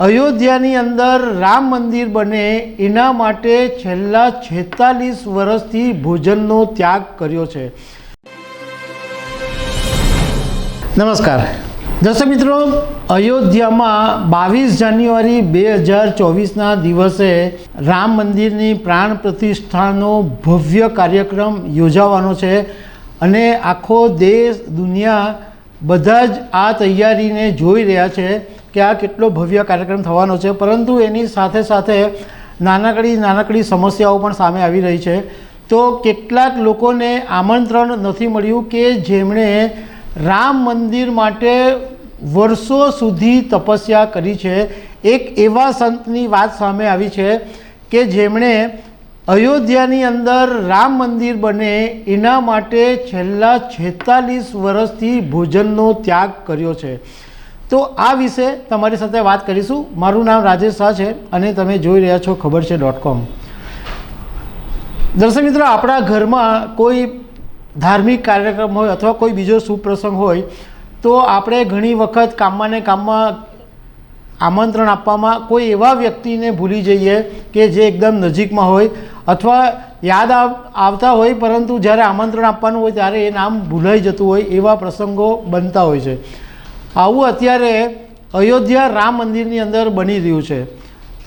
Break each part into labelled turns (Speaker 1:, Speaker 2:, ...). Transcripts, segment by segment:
Speaker 1: અયોધ્યાની અંદર રામ મંદિર બને એના માટે છેલ્લા છેતાલીસ વર્ષથી ભોજનનો ત્યાગ કર્યો છે. નમસ્કાર. દર્શક મિત્રો, અયોધ્યામાં બાવીસ જાન્યુઆરી બે હજાર ચોવીસના દિવસે રામ મંદિરની પ્રાણ પ્રતિષ્ઠાનો ભવ્ય કાર્યક્રમ યોજાવાનો છે અને આખો દેશ, દુનિયા બધા જ આ તૈયારીને જોઈ રહ્યા છે. કે આ કેટલો ભવ્ય કાર્યક્રમ થવાનો છે, પરંતુ એની સાથે સાથે નાનકડી નાનકડી સમસ્યાઓ પણ સામે આવી રહી છે. તો કેટલાક લોકોને આમંત્રણ નથી મળ્યું કે જેમણે રામ મંદિર માટે વર્ષો સુધી તપસ્યા કરી છે. એક એવા સંતની વાત સામે આવી છે કે જેમણે અયોધ્યાની અંદર રામ મંદિર બને એના માટે છેલ્લા છેતાલીસ વર્ષથી ભોજનનો ત્યાગ કર્યો છે. તો આ વિશે તમારી સાથે વાત કરીશું. મારું નામ રાજેશ શાહ છે અને તમે જોઈ રહ્યા છો ખબર છે ડોટ કોમ દર્શક મિત્રો, આપણા ઘરમાં કોઈ ધાર્મિક કાર્યક્રમ હોય અથવા કોઈ બીજો સુપ્રસંગ હોય, તો આપણે ઘણી વખત કામમાં ને કામમાં આમંત્રણ આપવામાં કોઈ એવા વ્યક્તિને ભૂલી જઈએ કે જે એકદમ નજીકમાં હોય અથવા યાદ આવ, આવતા હોય, પરંતુ જ્યારે આમંત્રણ આપવાનું હોય ત્યારે એ નામ ભૂલાઈ જતું હોય એવા પ્રસંગો બનતા હોય છે. આવું અત્યારે અયોધ્યા રામ મંદિરની અંદર બની રહ્યું છે.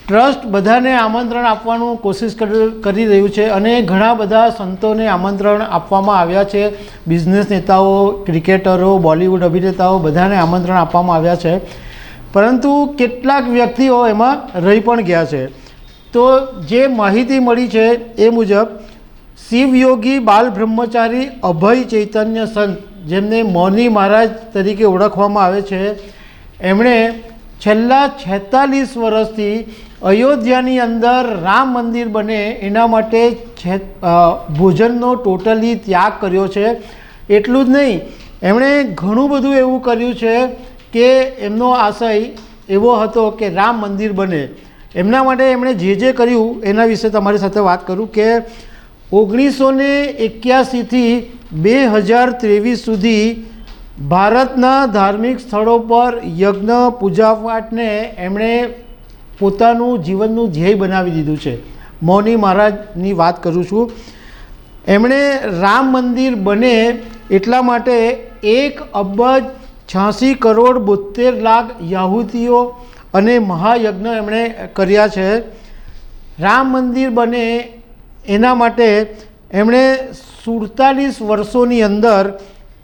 Speaker 1: ટ્રસ્ટ બધાને આમંત્રણ આપવાનું કોશિશ કરી રહ્યું છે અને ઘણા બધા સંતોને આમંત્રણ આપવામાં આવ્યા છે. બિઝનેસ નેતાઓ, ક્રિકેટરો, બોલિવૂડ અભિનેતાઓ બધાને આમંત્રણ આપવામાં આવ્યા છે. પરંતુ કેટલાક વ્યક્તિઓ એમાં રહી પણ ગયા છે. તો જે માહિતી મળી છે એ મુજબ શિવયોગી બાલ બ્રહ્મચારી અભય ચૈતન્ય સંત જેમને મૌની મહારાજ તરીકે ઓળખવામાં આવે છે, એમણે છેલ્લા છેતાલીસ વર્ષથી અયોધ્યાની અંદર રામ મંદિર બને એના માટે છે ભોજનનો ટોટલી ત્યાગ કર્યો છે. એટલું જ નહીં, એમણે ઘણું બધું એવું કર્યું છે કે એમનો આશય એવો હતો કે રામ મંદિર બને. એમના માટે એમણે જે જે કર્યું એના વિશે તમારી સાથે વાત કરું કે ઓગણીસો ને એક્યાસીથી બે હજાર ત્રેવીસ સુધી ભારતના ધાર્મિક સ્થળો પર યજ્ઞ, પૂજાપાઠને એમણે પોતાનું જીવનનું ધ્યેય બનાવી દીધું છે. મૌની મહારાજની વાત કરું છું. એમણે રામ મંદિર બને એટલા માટે એક અબજ છ્યાસી કરોડ બોતેર લાખ યાહુતીઓ અને મહાયજ્ઞ એમણે કર્યા છે. રામ મંદિર બને એના માટે એમણે સુડતાલીસ વર્ષોની અંદર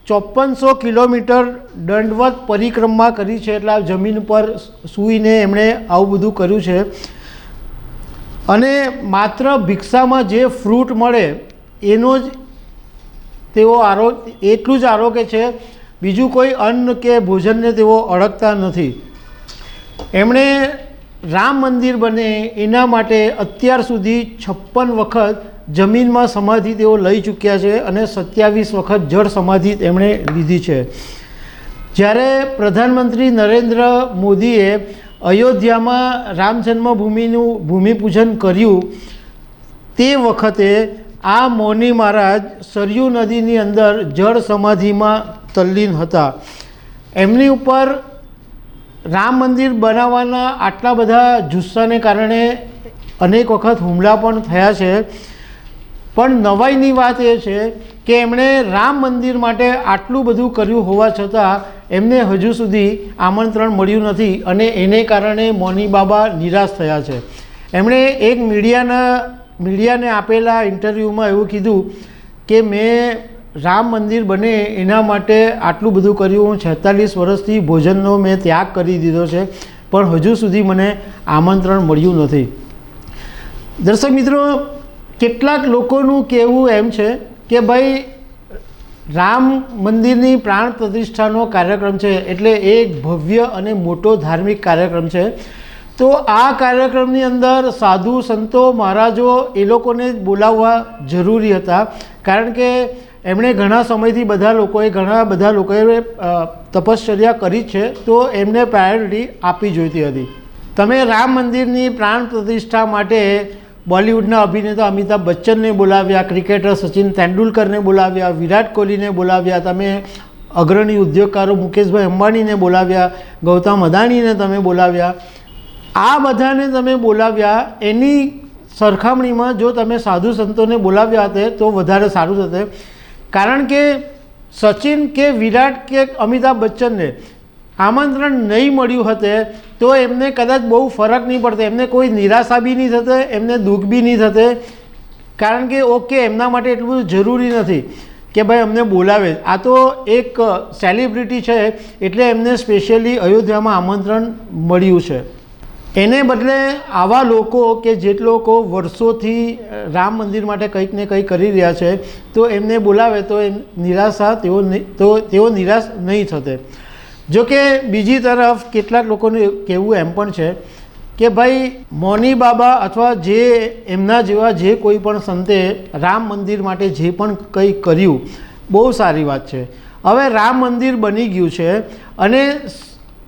Speaker 1: ચોપનસો કિલોમીટર દંડવત પરિક્રમા કરી છે. એટલે આ જમીન પર સૂઈને એમણે આવું બધું કર્યું છે. અને માત્ર ભિક્ષામાં જે ફ્રૂટ મળે, એનો જ તેઓ આરો, એટલું જ આરોગ્ય છે. બીજું કોઈ અન્ન કે ભોજનને તેઓ અડકતા નથી. એમણે રામ મંદિર બને એના માટે અત્યાર સુધી છપ્પન વખત જમીનમાં સમાધિ તેઓ લઈ ચૂક્યા છે અને સત્યાવીસ વખત જળ સમાધિ એમણે લીધી છે. જ્યારે પ્રધાનમંત્રી નરેન્દ્ર મોદીએ અયોધ્યામાં રામ જન્મભૂમિનું ભૂમિપૂજન કર્યું, તે વખતે આ મૌની મહારાજ સરયુ નદીની અંદર જળ સમાધિમાં તલ્લીન હતા. એમની ઉપર રામ મંદિર બનાવવાના આટલા બધા જુસ્સાને કારણે અનેક વખત હુમલા પણ થયા છે. પણ નવાઈની વાત એ છે કે એમણે રામ મંદિર માટે આટલું બધું કર્યું હોવા છતાં એમને હજુ સુધી આમંત્રણ મળ્યું નથી અને એને કારણે મોની બાબા નિરાશ થયા છે. એમણે એક મીડિયાના, મીડિયાને આપેલા ઇન્ટરવ્યૂમાં એવું કીધું કે મેં રામ મંદિર બને એના માટે આટલું બધું કર્યું હું છેતાલીસ વર્ષથી ભોજનનો મેં ત્યાગ કરી દીધો છે, પણ હજુ સુધી મને આમંત્રણ મળ્યું નથી. દર્શક મિત્રો કેટલાક લોકોનું કહેવું એમ છે કે ભાઈ, રામ મંદિરની પ્રાણ પ્રતિષ્ઠાનો કાર્યક્રમ છે, એટલે એક ભવ્ય અને મોટો ધાર્મિક કાર્યક્રમ છે. તો આ કાર્યક્રમની અંદર સાધુ સંતો, મહારાજો એ લોકોને બોલાવવા જરૂરી હતા. કારણ કે એમણે ઘણા સમયથી બધા લોકોએ, ઘણા બધા લોકોએ તપશ્ચર્યા કરી છે, તો એમને પ્રાયોરિટી આપવી જોઈતી હતી. તમે રામ મંદિરની પ્રાણ પ્રતિષ્ઠા માટે બોલિવૂડના અભિનેતા અમિતાભ બચ્ચનને બોલાવ્યા, ક્રિકેટર સચિન તેંડુલકરને બોલાવ્યા, વિરાટ કોહલીને બોલાવ્યા, તમે અગ્રણી ઉદ્યોગકારો મુકેશભાઈ અંબાણીને બોલાવ્યા, ગૌતમ અદાણીને તમે બોલાવ્યા. આ બધાને તમે બોલાવ્યા, એની સરખામણીમાં જો તમે સાધુ સંતોને બોલાવ્યા હતા, તો વધારે સારું થશે. કારણ કે સચિન કે વિરાટ કે અમિતાભ બચ્ચનને આમંત્રણ નહીં મળ્યું હતે, તો એમને કદાચ બહુ ફરક નહીં પડતો. એમને કોઈ નિરાશા બી નહીં થતે, એમને દુઃખ બી નહીં થતે. કારણ કે, ઓકે, એમના માટે એટલું બધું જરૂરી નથી કે ભાઈ અમને બોલાવે. આ તો એક સેલિબ્રિટી છે, એટલે એમને સ્પેશિયલી અયોધ્યામાં આમંત્રણ મળ્યું છે. એને બદલે આવા લોકો કે જે લોકો વર્ષોથી રામ મંદિર માટે કંઈક ને કંઈક કરી રહ્યા છે, તો એમને બોલાવે તો એ નિરાશા તેઓ તેઓ નિરાશ નહીં થતે. જો કે બીજી તરફ કેટલાક લોકોનું કહેવું એમ પણ છે કે ભાઈ, મોની બાબા અથવા જે એમના જેવા જે કોઈ પણ સંતે રામ મંદિર માટે જે પણ કંઈ કર્યું, બહુ સારી વાત છે. હવે રામ મંદિર બની ગયું છે અને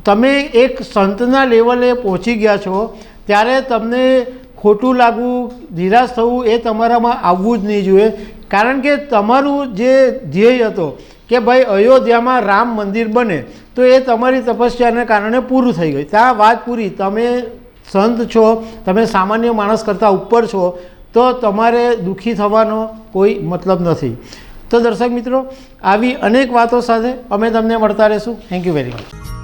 Speaker 1: તમે એક સંતના લેવલે પહોંચી ગયા છો, ત્યારે તમને ખોટું લાગવું નિરાશ થવું એ તમારામાં આવવું જ નહીં જોઈએ. કારણ કે તમારું જે ધ્યેય હતો કે ભાઈ અયોધ્યામાં રામ મંદિર બને, તો એ તમારી તપસ્યાને કારણે પૂરું થઈ ગયું. ત્યાં વાત પૂરી. તમે સંત છો, તમે સામાન્ય માણસ કરતાં ઉપર છો, તો તમારે દુઃખી થવાનો કોઈ મતલબ નથી. તો દર્શક મિત્રો, આવી અનેક વાતો સાથે અમે તમને મળતા રહીશું. Thank you very much